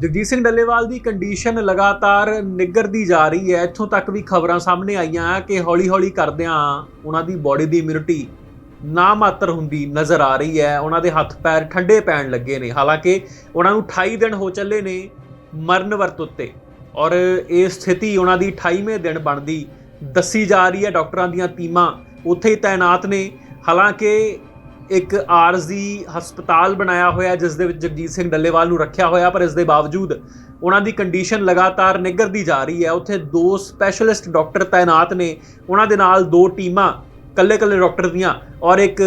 ਜਗਜੀਤ ਸਿੰਘ ਡੱਲੇਵਾਲ ਦੀ ਕੰਡੀਸ਼ਨ ਲਗਾਤਾਰ ਨਿੱਘਰਦੀ ਜਾ ਰਹੀ ਹੈ। ਇੱਥੋਂ ਤੱਕ ਵੀ ਖਬਰਾਂ ਸਾਹਮਣੇ ਆਈਆਂ ਕਿ ਹੌਲੀ-ਹੌਲੀ ਕਰਦਿਆਂ ਉਹਨਾਂ ਦੀ ਬਾਡੀ ਦੀ ਇਮਿਊਨਿਟੀ ਨਾ ਮਾਤਰ ਹੁੰਦੀ ਨਜ਼ਰ ਆ ਰਹੀ ਹੈ। ਉਹਨਾਂ ਦੇ ਹੱਥ ਪੈਰ ਠੰਡੇ ਪੈਣ ਲੱਗੇ ਨੇ। ਹਾਲਾਂਕਿ ਉਹਨਾਂ ਨੂੰ 28 ਦਿਨ ਹੋ ਚੱਲੇ ਨੇ ਮਰਨ ਵਰਤ ਉੱਤੇ ਔਰ ਇਹ ਸਥਿਤੀ ਉਹਨਾਂ ਦੀ 28ਵੇਂ ਦਿਨ ਬਣਦੀ ਦੱਸੀ ਜਾ ਰਹੀ ਹੈ। ਡਾਕਟਰਾਂ ਦੀਆਂ ਟੀਮਾਂ ਉੱਥੇ ਹੀ ਤਾਇਨਾਤ ਨੇ। ਹਾਲਾਂਕਿ ਇੱਕ ਆਰਜ਼ੀ ਹਸਪਤਾਲ ਬਣਾਇਆ ਹੋਇਆ ਜਿਸ ਦੇ ਵਿੱਚ ਜਗਜੀਤ ਸਿੰਘ ਡੱਲੇਵਾਲ ਨੂੰ ਰੱਖਿਆ ਹੋਇਆ ਪਰ ਇਸ ਦੇ ਬਾਵਜੂਦ ਉਹਨਾਂ ਦੀ ਕੰਡੀਸ਼ਨ ਲਗਾਤਾਰ ਨਿੱਘਰਦੀ ਜਾ ਰਹੀ ਹੈ। ਉੱਥੇ ਦੋ ਸਪੈਸ਼ਲਿਸਟ ਡਾਕਟਰ ਤਾਇਨਾਤ ਨੇ। ਉਹਨਾਂ ਦੇ ਨਾਲ ਦੋ ਟੀਮਾਂ ਕੱਲੇ-ਕੱਲੇ ਡਾਕਟਰ ਦੀਆਂ ਔਰ ਇੱਕ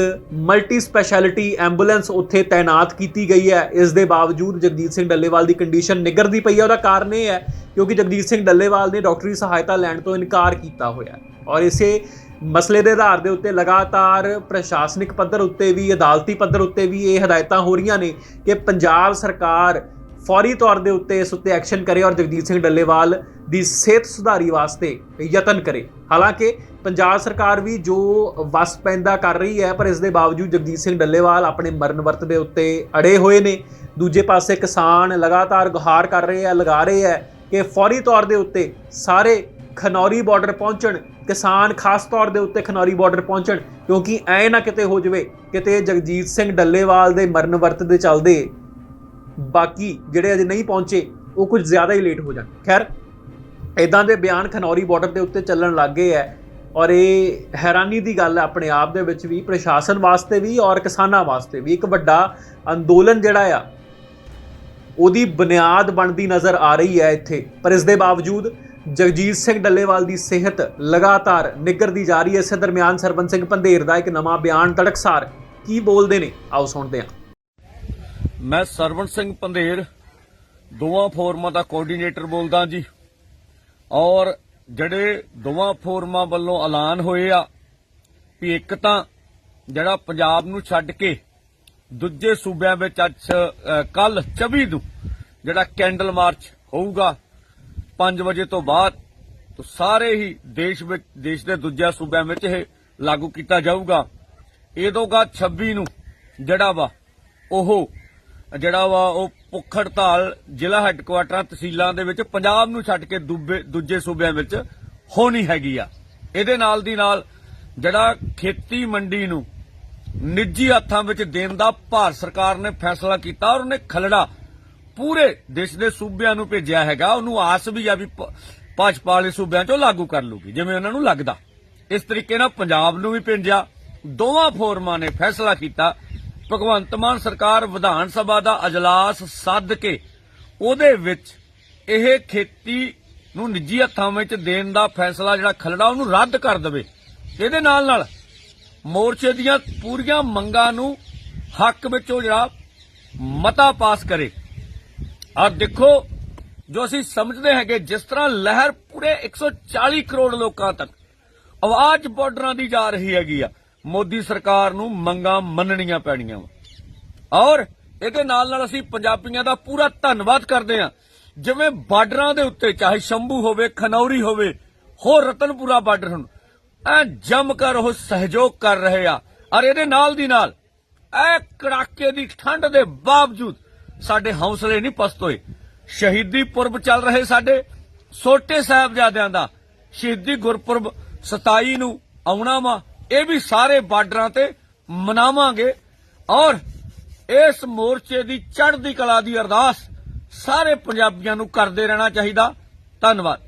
ਮਲਟੀ ਸਪੈਸ਼ਲਿਟੀ ਐਂਬੂਲੈਂਸ ਉੱਥੇ ਤਾਇਨਾਤ ਕੀਤੀ ਗਈ ਹੈ। ਇਸ ਦੇ ਬਾਵਜੂਦ ਜਗਜੀਤ ਸਿੰਘ ਡੱਲੇਵਾਲ ਦੀ ਕੰਡੀਸ਼ਨ ਨਿਗਰਦੀ ਪਈ ਹੈ। ਉਹਦਾ ਕਾਰਨ ਇਹ ਹੈ ਕਿਉਂਕਿ ਜਗਜੀਤ ਸਿੰਘ ਡੱਲੇਵਾਲ ਨੇ ਡਾਕਟਰੀ ਸਹਾਇਤਾ ਲੈਣ ਤੋਂ ਇਨਕਾਰ ਕੀਤਾ ਹੋਇਆ ਔਰ ਇਸੇ ਮਸਲੇ ਦੇ ਆਧਾਰ ਦੇ ਉੱਤੇ ਲਗਾਤਾਰ ਪ੍ਰਸ਼ਾਸਨਿਕ ਪੱਧਰ ਉੱਤੇ ਵੀ, ਅਦਾਲਤੀ ਪੱਧਰ ਉੱਤੇ ਵੀ ਇਹ ਹਦਾਇਤਾਂ ਹੋ ਰਹੀਆਂ ਨੇ ਕਿ ਪੰਜਾਬ ਸਰਕਾਰ ਫੌਰੀ ਤੌਰ ਦੇ ਉੱਤੇ ਇਸ ਉੱਤੇ ਐਕਸ਼ਨ ਕਰੇ ਔਰ ਜਗਜੀਤ ਸਿੰਘ ਡੱਲੇਵਾਲ ਦੀ ਸਿਹਤ ਸੁਧਾਰੀ ਵਾਸਤੇ ਯਤਨ ਕਰੇ। ਹਾਲਾਂਕਿ ਪੰਜਾਬ ਸਰਕਾਰ ਵੀ ਜੋ ਵਸ ਪੈਂਦਾ ਕਰ ਰਹੀ ਹੈ, ਪਰ ਇਸ ਦੇ ਬਾਵਜੂਦ ਜਗਜੀਤ ਸਿੰਘ ਡੱਲੇਵਾਲ ਆਪਣੇ ਮਰਨ ਵਰਤ ਦੇ ਉੱਤੇ ਅੜੇ ਹੋਏ ਨੇ। ਦੂਜੇ ਪਾਸੇ ਕਿਸਾਨ ਲਗਾਤਾਰ ਗੁਹਾਰ ਕਰ ਰਹੇ ਆ ਲਗਾ ਰਹੇ ਆ ਕਿ ਫੌਰੀ ਤੌਰ ਦੇ ਉੱਤੇ ਸਾਰੇ ਖਨੌਰੀ ਬਾਰਡਰ ਪਹੁੰਚਣ, ਕਿਸਾਨ ਖਾਸ ਤੌਰ ਦੇ ਉੱਤੇ ਖਨੌਰੀ ਬਾਰਡਰ ਪਹੁੰਚਣ, ਕਿਉਂਕਿ ਐ ਨਾ ਕਿਤੇ ਹੋ ਜਵੇ, ਕਿਤੇ ਜਗਜੀਤ ਸਿੰਘ ਡੱਲੇਵਾਲ ਦੇ ਮਰਨ ਵਰਤ ਦੇ ਚੱਲਦੇ ਬਾਕੀ ਜਿਹੜੇ ਅਜੇ ਨਹੀਂ ਪਹੁੰਚੇ, ਉਹ ਕੁਝ ਜ਼ਿਆਦਾ ਹੀ ਲੇਟ ਹੋ ਜਾਣ। ਖੈਰ ਇਦਾਂ ਦੇ ਬਿਆਨ ਖਨੌਰੀ ਬਾਰਡਰ ਦੇ ਉੱਤੇ ਚੱਲਣ ਲੱਗ ਗਏ ਐ। ਔਰ ਇਹ ਹੈਰਾਨੀ ਦੀ ਗੱਲ ਹੈ ਆਪਣੇ ਆਪ ਦੇ ਵਿੱਚ ਵੀ, ਪ੍ਰਸ਼ਾਸਨ ਵਾਸਤੇ ਵੀ ਔਰ ਕਿਸਾਨਾਂ ਵਾਸਤੇ ਵੀ। ਇੱਕ ਵੱਡਾ ਅੰਦੋਲਨ ਜਿਹੜਾ ਆ, ਉਹਦੀ ਬੁਨਿਆਦ ਬਣਦੀ ਨਜ਼ਰ ਆ ਰਹੀ ਹੈ ਇੱਥੇ। ਪਰ ਇਸ ਦੇ ਬਾਵਜੂਦ ਜਗਜੀਤ ਸਿੰਘ ਡੱਲੇਵਾਲ ਦੀ ਸਿਹਤ ਲਗਾਤਾਰ ਨਿੱਘਰਦੀ ਜਾ ਰਹੀ ਹੈ ਇਸੇ ਦਰਮਿਆਨ ਸਰਬੰਸ ਸਿੰਘ ਪੰਧੇਰ ਦਾ ਇੱਕ ਨਵਾਂ ਬਿਆਨ ਤੜਕਸਾਰ ਕੀ ਬੋਲਦੇ ਨੇ? ਆਓ ਸੁਣਦੇ ਹਾਂ। ਮੈਂ ਸਰਵਣ ਸਿੰਘ ਪੰਧੇਰ ਦੋਵਾਂ ਫੋਰਮਾਂ ਦਾ ਕੋਆਰਡੀਨੇਟਰ ਬੋਲਦਾ ਜੀ। ਔਰ ਜਿਹੜੇ ਦੋਵਾਂ ਫੋਰਮਾਂ ਵੱਲੋਂ ਐਲਾਨ ਹੋਏ ਆ ਵੀ ਇੱਕ ਤਾਂ ਜਿਹੜਾ ਪੰਜਾਬ ਨੂੰ ਛੱਡ ਕੇ ਦੂਜੇ ਸੂਬਿਆਂ ਵਿੱਚ ਅੱਜ ਕੱਲ 24 ਨੂੰ ਜਿਹੜਾ ਕੈਂਡਲ ਮਾਰਚ ਹੋਊਗਾ 5 ਵਜੇ ਤੋਂ ਬਾਅਦ ਤਾਂ ਸਾਰੇ ਹੀ ਦੇਸ਼ ਵਿੱਚ, ਦੇਸ਼ ਦੇ ਦੂਜੇ ਸੂਬਿਆਂ ਵਿੱਚ ਇਹ ਲਾਗੂ ਕੀਤਾ ਜਾਊਗਾ। ਇਹ ਇਹਦੋਗਾ 26 ਨੂੰ ਜਿਹੜਾ ਵਾ, ਉਹ ਜਿਹੜਾ ਵਾ ਉਹ ਭੁੱਖ ਹੜਤਾਲ ਜ਼ਿਲ੍ਹਾ ਹੈੱਡਕੁਆਟਰਾਂ ਤਹਿਸੀਲਾਂ ਦੇ ਵਿੱਚ ਪੰਜਾਬ ਨੂੰ ਛੱਡ ਕੇ ਦੂਜੇ ਸੂਬਿਆਂ ਵਿੱਚ ਹੋਣੀ ਹੈਗੀ ਆ। ਇਹਦੇ ਨਾਲ ਦੀ ਨਾਲ ਜਿਹੜਾ ਖੇਤੀ ਮੰਡੀ ਨੂੰ ਨਿੱਜੀ ਹੱਥਾਂ ਵਿੱਚ ਦੇਣ ਦਾ ਭਾਰਤ ਸਰਕਾਰ ਨੇ ਫੈਸਲਾ ਕੀਤਾ ਔਰ ਉਹਨੇ ਖਲੜਾ ਪੂਰੇ ਦੇਸ਼ ਦੇ ਸੂਬਿਆਂ ਨੂੰ ਭੇਜਿਆ ਹੈਗਾ। ਉਹਨੂੰ ਆਸ ਵੀ ਆ ਵੀ ਭਾਜਪਾ ਵਾਲੇ ਸੂਬਿਆਂ ਚੋਂ ਲਾਗੂ ਕਰ ਲੂਗੀ, ਜਿਵੇਂ ਉਹਨਾਂ ਨੂੰ ਲੱਗਦਾ। ਇਸ ਤਰੀਕੇ ਨਾਲ ਪੰਜਾਬ ਨੂੰ ਵੀ ਭੇਜਿਆ। ਦੋਵਾਂ ਫੋਰਮਾਂ ਨੇ ਫੈਸਲਾ ਕੀਤਾ ਭਗਵੰਤ ਮਾਨ ਸਰਕਾਰ ਵਿਧਾਨ ਸਭਾ ਦਾ ਅਜਲਾਸ ਸੱਦ ਕੇ ਉਹਦੇ ਵਿੱਚ ਇਹ ਖੇਤੀ ਨੂੰ ਨਿੱਜੀ ਹੱਥਾਂ ਵਿੱਚ ਦੇਣ ਦਾ ਫੈਸਲਾ ਜਿਹੜਾ ਖਲੜਾ, ਉਹਨੂੰ ਰੱਦ ਕਰ ਦੇਵੇ। ਇਹਦੇ ਨਾਲ ਨਾਲ ਮੋਰਚੇ ਦੀਆਂ ਪੂਰੀਆਂ ਮੰਗਾਂ ਨੂੰ ਹੱਕ ਵਿੱਚ ਉਹ ਜਿਹੜਾ ਮਤਾ ਪਾਸ ਕਰੇ। ਆ ਦੇਖੋ, ਜੋ ਅਸੀਂ ਸਮਝਦੇ ਹੈਗੇ, ਜਿਸ ਤਰ੍ਹਾਂ ਲਹਿਰ ਪੂਰੇ 140 ਕਰੋੜ ਲੋਕਾਂ ਤੱਕ ਆਵਾਜ਼ ਬਾਰਡਰਾਂ ਦੀ ਜਾ ਰਹੀ ਹੈਗੀ ਆ। ਮੋਦੀ ਸਰਕਾਰ ਨੂੰ ਮੰਗਾਂ ਮੰਨਣੀਆਂ ਪੈਣੀਆਂ ਵਾ। ਔਰ ਇਹਦੇ ਨਾਲ ਨਾਲ ਅਸੀਂ ਪੰਜਾਬੀਆਂ ਦਾ ਪੂਰਾ ਧੰਨਵਾਦ ਕਰਦੇ ਹਾਂ। ਜਿਵੇਂ ਬਾਰਡਰਾਂ ਦੇ ਉੱਤੇ, ਚਾਹੇ ਸ਼ੰਭੂ ਹੋਵੇ, ਖਨੌਰੀ ਹੋਵੇ, ਹੋਰ ਰਤਨਪੁਰਾ ਬਾਰਡਰ ਹੁਣ, ਐ ਜੰਮ ਕਰ ਉਹ ਸਹਿਯੋਗ ਕਰ ਰਹੇ ਆ। ਔਰ ਇਹਦੇ ਨਾਲ ਦੀ ਨਾਲ, ਐ ਕੜਾਕੇ ਦੀ ਠੰਡ ਦੇ ਬਾਵਜੂਦ ਸਾਡੇ ਹੌਸਲੇ ਨਹੀਂ ਪਸਤ ਹੋਏ ਸ਼ਹੀਦੀ ਪੁਰਬ ਚੱਲ ਰਹੇ ਸਾਡੇ ਛੋਟੇ ਸਾਹਿਬਜ਼ਾਦਿਆਂ ਦਾ। ਸ਼ਹੀਦੀ ਗੁਰਪੁਰਬ 27 ਨੂੰ ਆਉਣਾ ਵਾ। ਇਹ ਵੀ ਸਾਰੇ ਬਾਰਡਰਾਂ ਤੇ ਮਨਾਵਾਂਗੇ ਔਰ ਇਸ ਮੋਰਚੇ ਦੀ ਚੜ੍ਹਦੀ ਕਲਾ ਦੀ ਅਰਦਾਸ ਸਾਰੇ ਪੰਜਾਬੀਆਂ ਨੂੰ ਕਰਦੇ ਰਹਿਣਾ ਚਾਹੀਦਾ। ਧੰਨਵਾਦ।